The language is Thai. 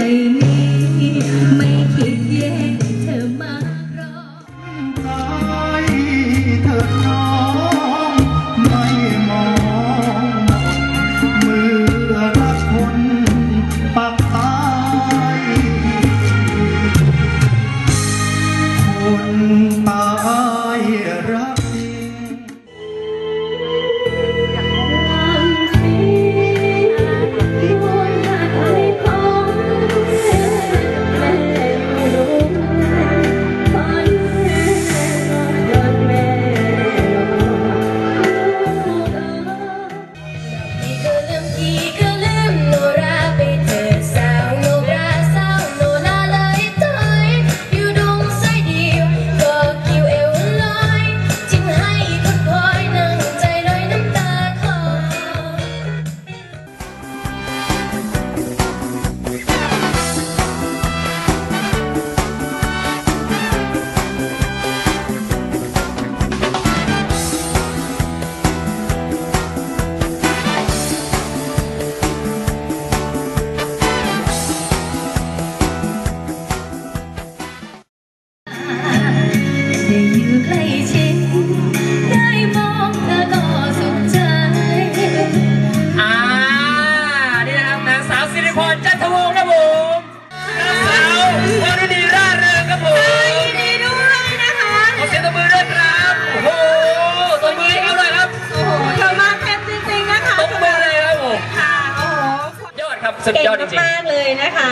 say ได้อยู่ใกล้ชิดได้มองเธอก็สุขใจ อ่า นี่นะครับนางสาวสิริพรจันทวงศ์ครับผมนางสาววรุณีร่าเริงครับผมยินดีด้วยนะคะ ขอเสียงตบมือด้วยครับ โอ้โหตบมือให้เขาเลยครับโอ้โหเธอมาเต็มจริงๆนะคะตบมือเลยครับผมค่ะ โอ้โห ยอดครับ สุดเก่งยอดจริงมากๆเลยนะคะ